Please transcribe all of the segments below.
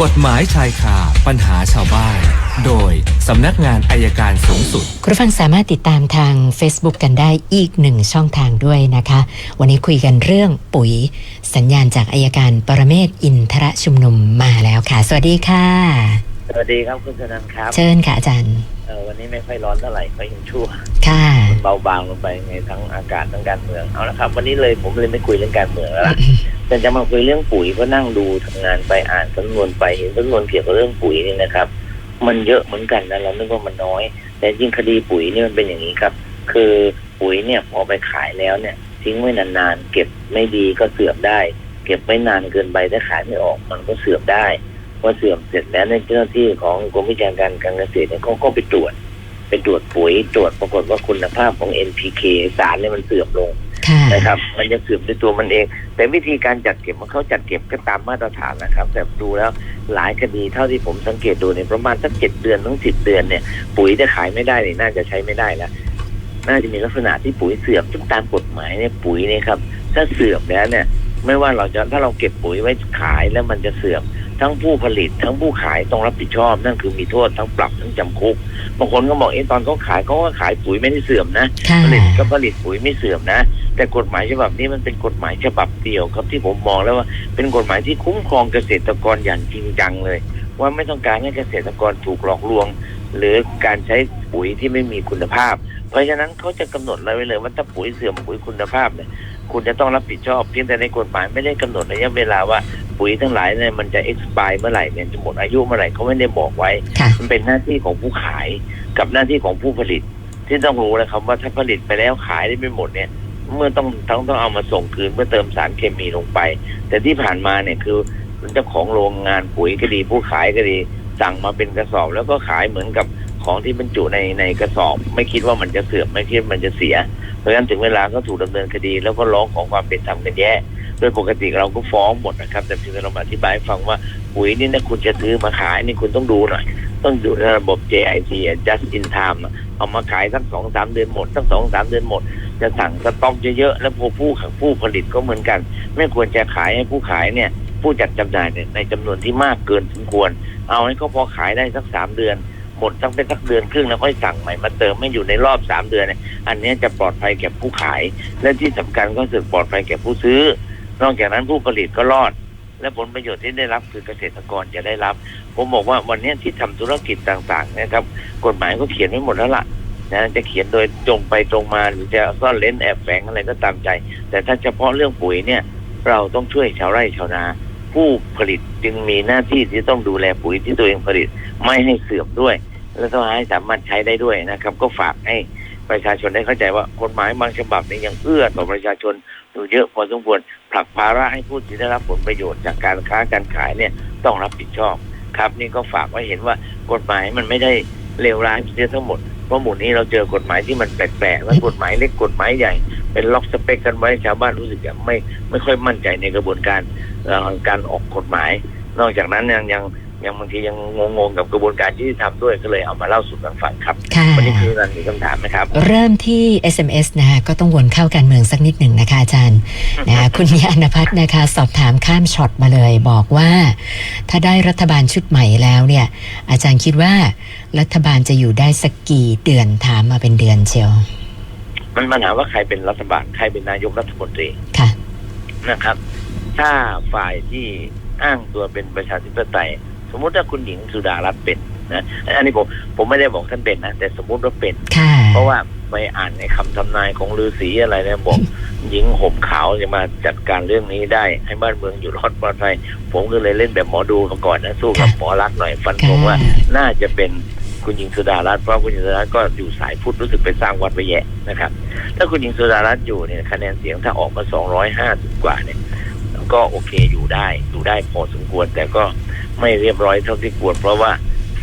กฎหมายชายคาปัญหาชาวบ้าน โดยสำนักงานอายการสูงสุด คุณผู้ฟังสามารถติดตามทาง Facebook กันได้อีกหนึ่งช่องทางด้วยนะคะ วันนี้คุยกันเรื่องปุ๋ย สัญญาณจากอายการปรเมศอินทรชุมนุมมาแล้วค่ะ สวัสดีค่ะ สวัสดีครับคุณชนันครับเชิญค่ะอาจารย์เอ่อวันนี้ไม่ค่อยร้อนเท่าไหร่ก็ยังชั่วค่ะเบาบางลงไปในทั้งอากาศทั้งการเมืองเอาละครับ วันนี้เลยผมเลยไม่คุยเรื่องการเมืองแล้วล่ะแต่จะมาคุยเรื่องปุ๋ยก็นั่งดูทำงานไปอ่านสำนวนไปเห็นสำนวนเกี่ยวกับเรื่องปุ๋ยนี่นะครับ มันเยอะเหมือนกันนะเรานึกว่ามันน้อย แต่จริงคดีปุ๋ยนี่มันเป็นอย่างนี้ครับ คือปุ๋ยเนี่ยพอไปขายแล้วเนี่ย ทิ้งไว้นานๆเก็บไม่ดีก็เสื่อมได้ เก็บไม่นานเกินไปถ้าขายไม่ออกมันก็เสื่อมได้ พอเสื่อมเสร็จแล้วในยเจ้าหน้าที่ของกรมวิชาการการเกษตรเนี่ยเขาก็ไปตรวจ ไปตรวจปุ๋ยตรวจปรากฏว่าคุณภาพของ NPK สารเนี่ยมันเสื่อมลงค่ะนะครับ มันจะเสื่อมด้วยตัวมันเอง แต่วิธีการจัดเก็บมันเขาจัดเก็บก็ตามมาตรฐานนะครับ แต่ดูแล้วหลายคดีเท่าที่ผมสังเกตดูเนี่ยประมาณสักเจ็ดเดือนถึงสิบเดือนเนี่ยปุ๋ยจะขายไม่ได้เนี่ยน่าจะใช้ไม่ได้แล้วน่าจะมีลักษณะที่ปุ๋ยเสื่อมซึ่งตามกฎหมายเนี่ยปุ๋ยเนี่ยครับถ้าเสื่อมแล้วเนี่ย ไม่ว่าเราจะถ้าเราเก็บปุ๋ยไว้ขายแล้วมันจะเสื่อม ทั้งผู้ผลิตทั้งผู้ขายต้องรับผิดชอบ นั่นคือมีโทษทั้งปรับทั้งจำคุกบางคนก็บอกเอ๊ะตอนเขาขายเขาก็ขายปุ๋ยไม่ได้เสื่อมนะค่ะผลิตก็ผลิตปุ๋ยไม่เสื่อมนะ แต่กฎหมายฉบับนี้มันเป็นกฎหมายฉบับเดียวครับที่ผมมองแล้วว่าเป็นกฎหมายที่คุ้มครองเกษตรกรอย่างจริงจังเลย ว่าไม่ต้องการให้เกษตรกรถูกหลอกลวง หรือการใช้ปุ๋ยที่ไม่มีคุณภาพ เพราะฉะนั้นเขาจะกำหนดไว้เลยว่าถ้าปุ๋ยเสื่อมปุ๋ยคุณภาพเนี่ยคุณจะต้องรับผิดชอบเพียงแต่ในกฎหมายไม่ได้กำหนดระยะเวลาว่า ปุ๋ยทั้งหลายเนี่ยมันจะ expire เมื่อไหร่เนี่ยจะหมดอายุเมื่อไหร่เขาไม่ได้บอกไว้ ค่ะ มันเป็นหน้าที่ของผู้ขายกับหน้าที่ของผู้ผลิต ที่ต้องรู้นะครับว่าถ้าผลิตไปแล้วขายได้ไม่หมดเนี่ย เมื่อต้องต้องต้องเอามาส่งคืนเพื่อเติมสารเคมีลงไป แต่ที่ผ่านมาเนี่ยคือเจ้าของโรงงานปุ๋ยก็ดี ผู้ขายก็ดี สั่งมาเป็นกระสอบ แล้วก็ขายเหมือนกับของที่บรรจุในในกระสอบ ไม่คิดว่ามันจะเสื่อมไม่คิดว่ามันจะเสีย เพราะฉะนั้นถึงเวลาก็ถูกดำเนินคดี แล้วก็ร้องของความเป็นธรรมกันแย่โดยปกติเราก็ฟ้องหมดนะครับ แต่เพียงแต่เราอธิบายฟังว่าปุ๋ยนี่นะคุณจะซื้อมาขายนี่คุณต้องดูหน่อย ต้องดูในระบบ JIT just in time เอามาขายทั้งสองสามเดือนหมดทั้งสองสามเดือนหมด จะสั่งสต็อกเยอะๆแล้วผู้ผู้ขังผู้ผลิตก็เหมือนกัน ไม่ควรจะขายให้ผู้ขายเนี่ย ผู้จัดจำหน่ายเนี่ยในจำนวนที่มากเกินสมควร เอาให้เขาพอขายได้สักสามเดือนหมดตั้งเป็นสักเดือนครึ่งแล้วค่อยสั่งใหม่มาเติมไม่อยู่ในรอบสามเดือนเนี่ยอันนี้จะปลอดภัยแก่ผู้ขาย และที่สำคัญก็คือปลอดภัยแก่ผู้ซื้อ นอกจากนั้นผู้ผลิตก็รอด และผลประโยชน์ที่ได้รับคือเกษตรกรจะได้รับ ผมบอกว่าวันนี้ที่ทำธุรกิจต่างๆนะครับ กฎหมายก็เขียนไว้หมดแล้วล่ะนะจะเขียนโดยตรงไปตรงมาหรือจะซ่อนเล้นแอบแฝงอะไรก็ตามใจ แต่ถ้าเฉพาะเรื่องปุ๋ยเนี่ย เราต้องช่วยชาวไร่ชาวนา ผู้ผลิตจึงมีหน้าที่ที่ต้องดูแลปุ๋ยที่ตัวเองผลิต ไม่ให้เสื่อมด้วย และต้องให้สามารถใช้ได้ด้วยนะครับ ก็ฝากให้ ประชาชนได้เข้าใจว่ากฎหมายบางฉบับนี่ยยังเอื้อต่อประชาชนอยู่เยอะพอสมควรผลักภาระให้ผู้ที่ได้รับผลประโยชน์จากการค้าการขายเนี่ยต้องรับผิดชอบครับ นี่ก็ฝากไว้เห็นว่ากฎหมายมันไม่ได้เลวร้ายเสียทั้งหมดเพราะหมู่นี้เราเจอกฎหมายที่มันแปลกๆและกฎหมายเล็กกฎหมายใหญ่ เป็นล็อกสเปคกันไว้ชาวบ้านรู้สึกไม่ไม่ค่อยมั่นใจในกระบวนการการออกกฎหมาย นอกจากนั้นยังยัง ยังบางทียังงงๆกับกระบวนการที่ทำด้วยก็เลยเอามาเล่าสู่กันฟังครับค่ะวันนี้คือนันมีคำถามไหมครับ เริ่มที่ SMS นะคะก็ต้องวนเข้าการเมืองสักนิดหนึ่งนะคะอาจารย์นะคะคุณยานพัฒน์นะคะ สอบถามข้ามช็อตมาเลย บอกว่า ถ้าได้รัฐบาลชุดใหม่แล้วเนี่ย อาจารย์คิดว่า รัฐบาลจะอยู่ได้สักกี่เดือนถามมาเป็นเดือนเชียวมันปัญหาว่าใครเป็นรัฐบาลใครเป็นนายกรัฐมนตรีค่ะนะครับ ถ้าฝ่ายที่อ้างตัวเป็นประชาธิปไตย สมมุติถ้าคุณหญิงสุดารัตน์เป็นนะอันนี้ผมผมไม่ได้บอกท่านเป็นนะแต่สมมุติว่าเป็นค่ะเพราะว่าไปอ่านในคำทำนายของฤาษีอะไรเนี่ยบอกหญิงห่มขาวจะมาจัดการเรื่องนี้ได้ ให้บ้านเมืองอยู่รอดปลอดภัยผมก็เลยเล่นแบบหมอดูมาก่อนนะสู้กับค่ะหมอรักษณ์หน่อยฟันค่ะผมว่าน่าจะเป็นคุณหญิงสุดารัตน์เพราะคุณหญิงสุดารัตน์ก็อยู่สายพุทธรู้สึกไปสร้างวัดไปแยะนะครับ ถ้าคุณหญิงสุดารัตน์อยู่เนี่ยคะแนนเสียงถ้าออกมา250กว่าเนี่ยก็โอเคอยู่ได้อยู่ได้พอสมควรแต่ก็ ไม่เรียบร้อยเท่าที่ควรเพราะว่า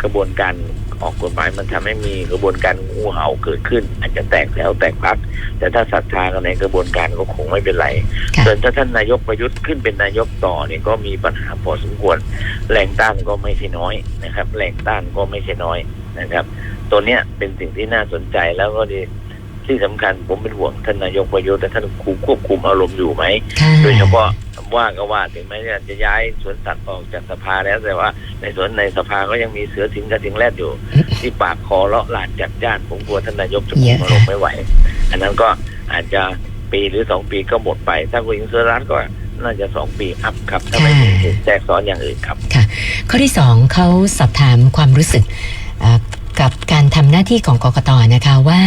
กระบวนการออกกฎหมายมันทำให้มีกระบวนการงูเห่าเกิดขึ้น อาจจะแตกแถวแตกพัก แต่ถ้าศรัทธากันในกระบวนการก็คงไม่เป็นไรค่ะส่วนถ้าท่านนายกประยุทธ์ขึ้นเป็นนายกต่อเนี่ยก็มีปัญหาพอสมควร แรงต้านก็ไม่ใช่น้อยนะครับ แรงต้านก็ไม่ใช่น้อยนะครับ ตัวเนี้ยเป็นสิ่งที่น่าสนใจแล้วก็ดี ที่สำคัญผมเป็นห่วงท่านนายกประยุทธ์แต่ท่านคุมควบคุมอารมณ์อยู่ไหมค่ะโดยเฉพาะว่าก็ว่าถึงแม้จะย้ายสวนสัตว์ออกจากสภาแล้วแต่ว่า ในสวนในสภาก็ยังมีเสือสิงกับสิงแรดอยู่ ที่ปากคอเลาะลานจัดจ้านผมกลัวท่านนายกจะคุมอารมณ์ไม่ไหว อันนั้นก็อาจจะปีหรือสองปีก็หมดไป ถ้าคุณหญิงสุดารัตน์ก็น่าจะสองปีอัพครับถ้าไม่มีเหตุแทรกซ้อนอย่างอื่นครับข้อที่สองเขาสอบถามความรู้สึกเอ่อ กับการทำหน้าที่ของกกตนะคะว่า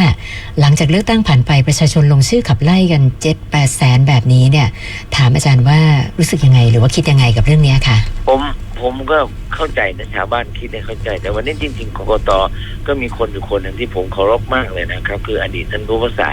หลังจากเลือกตั้งผ่านไปประชาชนลงชื่อขับไล่กัน7 8แสนแบบนี้เนี่ย ถามอาจารย์ว่ารู้สึกยังไง หรือว่าคิดยังไงกับเรื่องเนี้ยค่ะผมผมก็เข้าใจนะชาวบ้านคิดให้เข้าใจ แต่วันนี้จริงๆกกตก็มีคนอยู่คนหนึ่งที่ผมเคารพมากเลยนะครับ คืออดีตท่านผู้ภาษา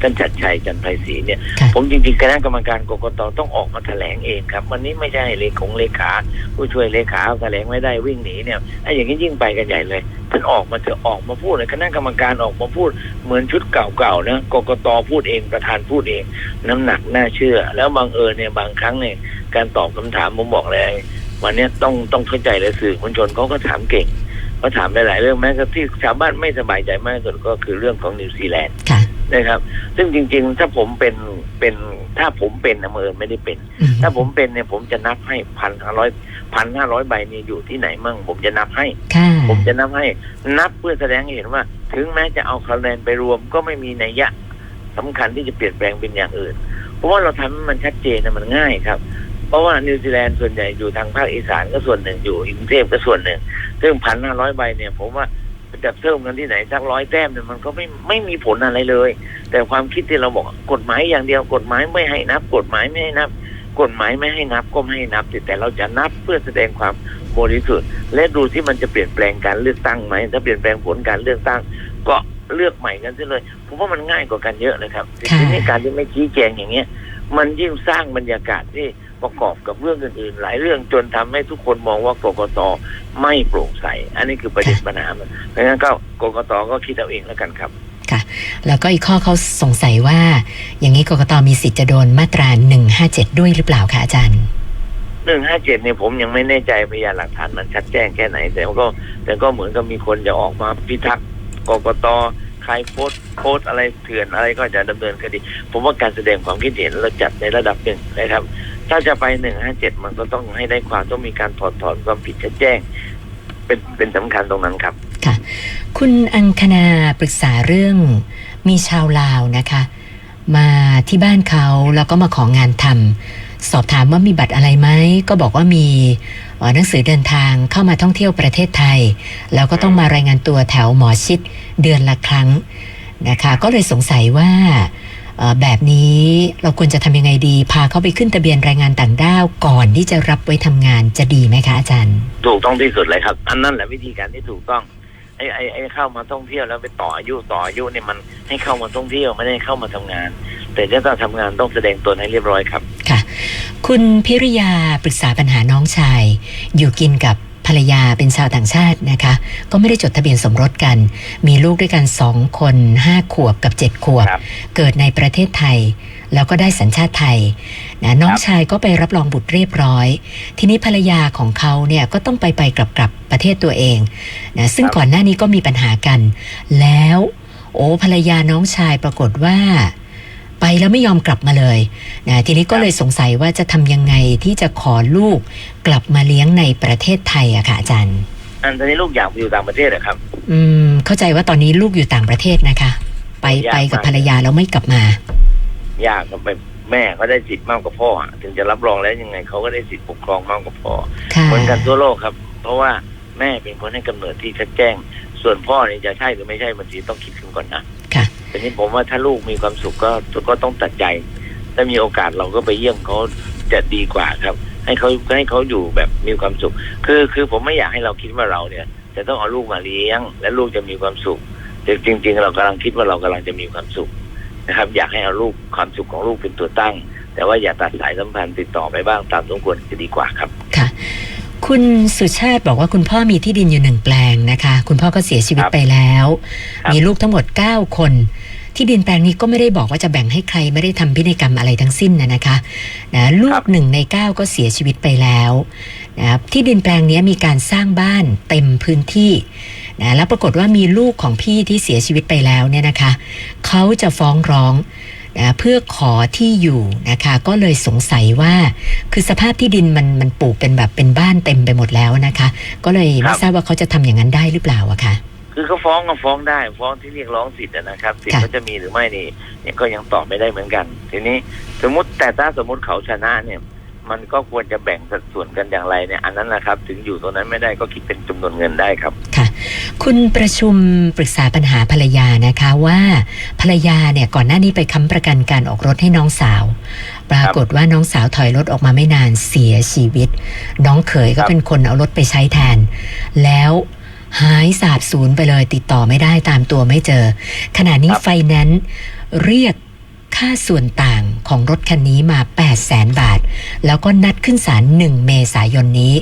ท่านจัดชัยจันทร์ไพศรีเนี่ยค่ะผมจริงๆคณะกรรมการกกตต้องออกมาแถลงเองครับ วันนี้ไม่ใช่เลขของเลขา ผู้ช่วยเลขาแถลงไม่ได้วิ่งหนีเนี่ยไอ้อย่างนี้ยิ่งไปกันใหญ่เลย ท่านออกมาเถอะออกมาพูดเลยคณะกรรมการออกมาพูดเหมือนชุดเก่าๆนะกกตพูดเองประธานพูดเอง น้ำหนักน่าเชื่อ แล้วบางเอิญเนี่ยบางครั้งเนี่ยการตอบคำถามผมบอกเลย วันเนี้ยต้องต้องเข้าใจเลยสื่อมวลชนเขาก็ถามเก่งเขาถามหลายๆเรื่องแม้กระทั่งที่ชาวบ้านไม่สบายใจมากที่สุดก็คือเรื่องของนิวซีแลนด์ค่ะนะครับ ซึ่งจริงๆ ถ้าผมเป็นเป็นถ้าผมเป็นนะเมื่อญไม่ได้เป็นอืมถ้าผมเป็นเนี่ยผมจะนับให้พันห้าร้อย พันห้าร้อยใบนี่อยู่ที่ไหนมั่งผมจะนับให้ค่ะผมจะนับให้ นับเพื่อแสดงให้เห็นว่า ถึงแม้จะเอาคะแนนไปรวมก็ไม่มีนัยยะสำคัญที่จะเปลี่ยนแปลงเป็นอย่างอื่น เพราะว่าเราทำให้มันชัดเจนนะมันง่ายครับ เพราะว่านิวซีแลนด์ส่วนใหญ่อยู่ทางภาคอีสานก็ส่วนหนึ่งอยู่กรุงเทพก็ส่วนหนึ่ง ซึ่งพันห้าร้อยใบเนี่ย ผมว่าจะเพิ่มกันที่ไหนสักร้อยแต้มเนี่ยมันก็ไม่ไม่มีผลอะไรเลย แต่ความคิดที่เราบอกกฎหมายอย่างเดียวกฎหมายไม่ให้นับ กฎหมายไม่ให้นับ กฎหมายไม่ให้นับก็ไม่ให้นับแต่เราจะนับเพื่อแสดงความบริสุทธิ์ และดูที่มันจะเปลี่ยนแปลงการเลือกตั้งไหมถ้าเปลี่ยนแปลงผลการเลือกตั้ง ก็เลือกใหม่กันซะเลยผมว่ามันง่ายกว่ากันเยอะเลยครับค่ะทีนี้การที่ไม่ชี้แจงอย่างเงี้ย มันยิ่งสร้างบรรยากาศที่ประกอบกับเรื่องอื่นๆ หลายเรื่องจนทำให้ทุกคนมองว่ากกตไม่โปร่งใส อันนี้คือประเด็นปัญหามันเพราะฉะนั้นก็กกตก็คิดเอาเองแล้วกันครับ แล้วก็อีกข้อเขาสงสัยว่า อย่างนี้กกตมีสิทธิ์จะโดนมาตรา 157 ด้วยหรือเปล่าคะอาจารย์หนึ่งห้าเจ็ดเนี่ยผมยังไม่แน่ใจพยานหลักฐานมันชัดแจ้งแค่ไหน แต่ก็แต่ก็เหมือนกับมีคนจะออกมาพิทักษ์กกตใครโพสโพสอะไรเถื่อนอะไรก็จะดำเนินคดี ผมว่าการแสดงความคิดเห็นเราจัดในระดับหนึ่งนะครับ ถ้าจะไปหนึ่งห้าเจ็ดมันก็ต้องให้ได้ความต้องมีการถอดถอนความผิดชัดแจ้ง เป็นเป็นสำคัญตรงนั้นครับ คุณอังคณาปรึกษาเรื่องมีชาวลาวนะคะ มาที่บ้านเขาแล้วก็มาของานทำสอบถามว่ามีบัตรอะไรไหมก็บอกว่ามีหนังสือเดินทางเข้ามาท่องเที่ยวประเทศไทย แล้วก็ต้องมารายงานตัวแถวหมอชิดเดือนละครั้งนะคะ ก็เลยสงสัยว่าแบบนี้เราควรจะทำยังไงดี พาเขาไปขึ้นทะเบียนแรงงานต่างด้าวก่อนที่จะรับไว้ทำงานจะดีไหมคะอาจารย์ ถูกต้องที่สุดเลยครับ อันนั้นแหละวิธีการที่ถูกต้อง ไอ้ไอ้ไอ้เข้ามาท่องเที่ยวแล้วไปต่ออายุต่ออายุเนี่ยมันให้เข้ามาท่องเที่ยวไม่ได้เข้ามาทำงาน แต่ถ้าต้องทำงานต้องแสดงตนให้เรียบร้อยครับค่ะ คุณพิริยาปรึกษาปัญหาน้องชาย อยู่กินกับภรรยาเป็นชาวต่างชาตินะคะ ก็ไม่ได้จดทะเบียนสมรสกัน มีลูกด้วยกันสองคนห้าขวบกับเจ็ดขวบครับเกิดในประเทศไทย แล้วก็ได้สัญชาติไทยนะน้องชายก็ไปรับรองบุตรเรียบร้อย ทีนี้ภรรยาของเขาเนี่ยก็ต้องไปไปกลับกลับประเทศตัวเองนะซึ่งครับก่อนหน้านี้ก็มีปัญหากัน แล้ว โอ้ภรรยาน้องชายปรากฏว่าไปแล้วไม่ยอมกลับมาเลยนะทีนี้ก็เลยสงสัยว่าจะทำยังไงที่จะขอลูกกลับมาเลี้ยงในประเทศไทยอะค่ะอาจารย์อันตอนนี้ลูกอยากไปอยู่ต่างประเทศเหรอครับ อืม เข้าใจว่าตอนนี้ลูกอยู่ต่างประเทศนะคะ ไปยากไปกับมากภรรยาแล้วไม่กลับมา ยากกับไปแม่ก็ได้สิทธิ์มากกว่าพ่ออะถึงจะรับรองแล้วยังไงเขาก็ได้สิทธิ์ปกครองมากกว่าพ่อค่ะเหมือนกันทั่วโลกครับ เพราะว่าแม่เป็นคนให้กำเนิดที่ชัดแจ้ง ส่วนพ่อเนี่ยจะใช่หรือไม่ใช่บางทีต้องคิดกันก่อนนะค่ะแต่นี้ผมว่าถ้าลูกมีความสุขก็ก็ต้องตัดใจ ถ้ามีโอกาสเราก็ไปเยี่ยมเขาจะดีกว่าครับ ให้เขาให้เขาอยู่แบบมีความสุข คือคือผมไม่อยากให้เราคิดว่าเราเนี่ย จะต้องเอาลูกมาเลี้ยง และลูกจะมีความสุขแต่จริง ๆ เรากำลังคิดว่าเรากำลังจะมีความสุข นะครับ อยากให้เอาลูกความสุขของลูกเป็นตัวตั้ง แต่ว่าอย่าตัดสายสัมพันธ์ติดต่อไปบ้างตามสมควรจะดีกว่าครับค่ะ คุณสุชาติบอกว่าคุณพ่อมีที่ดินอยู่หนึ่งแปลงนะคะ คุณพ่อก็เสียชีวิตครับไปแล้วครับมีลูกทั้งหมด 9 คนที่ดินแปลงนี้ก็ไม่ได้บอกว่าจะแบ่งให้ใครไม่ได้ทำพินัยกรรมอะไรทั้งสิ้นนะนะคะนะลูกหนึ่งใน9ก็เสียชีวิตไปแล้วนะครับที่ดินแปลงนี้มีการสร้างบ้านเต็มพื้นที่ นะแล้วปรากฏว่ามีลูกของพี่ที่เสียชีวิตไปแล้วเนี่ยนะคะเขาจะฟ้องร้องนะเพื่อขอที่อยู่นะคะก็เลยสงสัยว่า คือสภาพที่ดินมันมันปลูกเป็นแบบเป็นบ้านเต็มไปหมดแล้วนะคะ ก็เลยครัไม่บทราบว่าเขาจะทำอย่างนั้นได้หรือเปล่าอะคะคือเขาฟ้องก็ฟ้องได้ ฟ้องที่เรียกร้องสิทธิ์อะนะครับสิทธิ์ค่ะเขาจะมีหรือไม่นี่เนี่ยก็ยังตอบไม่ได้เหมือนกัน ทีนี้สมมติแต่ถ้าสมมติเขาชนะเนี่ย มันก็ควรจะแบ่งสัดส่วนกันอย่างไรเนี่ยอันนั้นแหละครับ ถึงอยู่ตรงนั้นไม่ได้ก็คิดเป็นจำนวนเงินได้ครับค่ะ คุณประชุมปรึกษาปัญหาภรรยานะคะว่าภรรยาเนี่ยก่อนหน้านี้ไปค้ำประกันการออกรถให้น้องสาว ปรากฏว่าน้องสาวถอยรถออกมาไม่นานเสียชีวิต น้องเขยก็ครับเป็นคนเอารถไปใช้แทน แล้วหายสาบสูญไปเลยติดต่อไม่ได้ตามตัวไม่เจอ ขณะนี้ไฟแนนซ์เรียก ค่าส่วนต่างของรถคันนี้มา 8 0 0แสนบาท แล้วก็นัดขึ้นศาล1เมษายนนี้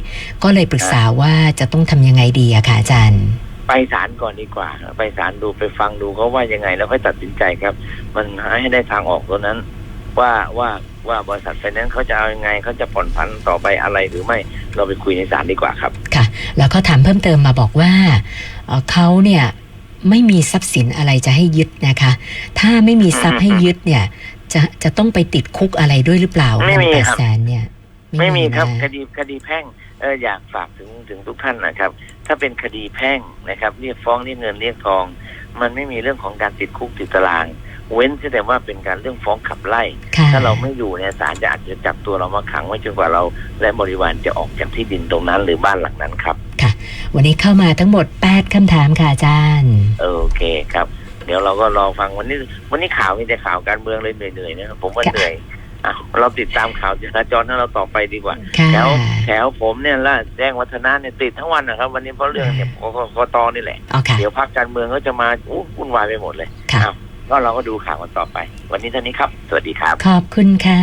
ก็เลยปรึกษาว่าจะต้องทำยังไงดีอะค่ะอาจารย์ ไปศาลก่อนดีกว่า ไปศาลดูไปฟังดูเขาว่ายังไงแล้วค่อยตัดสินใจครับ มันให้ได้ทางออกตัวนั้น ว่าว่าว่าบริษัทไฟแนนซ์เขาจะเอายังไงเขาจะผ่อนผันต่อไปอะไรหรือไม่เราไปคุยในศาลดีกว่าครับค่ะ แล้วเขาถามเพิ่มเติมมาบอกว่าเอ่อเขาเนี่ย ไม่มีทรัพย์สินอะไรจะให้ยึดนะคะ ถ้าไม่มีทรัพย์ให้ยึดเนี่ย จะจะต้องไปติดคุกอะไรด้วยหรือเปล่าไม่มีเงินแปดครับแสนเนี่ย ไม่มีครับนะคดีคดีแพ่งเอออยากฝากถึงถึงทุกท่านนะครับ ถ้าเป็นคดีแพ่งนะครับเรียกฟ้องเรียกเงินเรียกทอง มันไม่มีเรื่องของการติดคุกติดตาราง เว้นแต่ว่าเป็นการเรื่องฟ้องขับไล่ค่ะถ้าเราไม่อยู่เนี่ยศาลจะอาจจะจับตัวเรามาขังไว้จนกว่าเรา และบริวารจะออกจากที่ดินตรงนั้นหรือบ้านหลังนั้นครับวันนี้เข้ามาทั้งหมด 8คำถามค่ะอาจารย์ โอเคครับ เดี๋ยวเราก็รอฟังวันนี้ วันนี้ข่าวมีแต่ข่าวการเมืองเลยเหนื่อยๆนะครับผมว่าค่ะเหนื่อยอะเราติดตามข่าวจราจรให้เราต่อไปดีกว่าค่ะแถวแถวผมเนี่ยละแจ้งวัฒนะเนี่ยติดทั้งวันนะครับ วันนี้เพราะเรื่องเนี่ยกกกตนี่แหละเอาค่ะเดี๋ยวพักการเมืองก็จะมาอู้วุ่นวายไปหมดเลยค่ะอ้าว ก็เราก็ดูข่าวกันต่อไป วันนี้เท่านี้ครับ สวัสดีครับ ขอบคุณค่ะ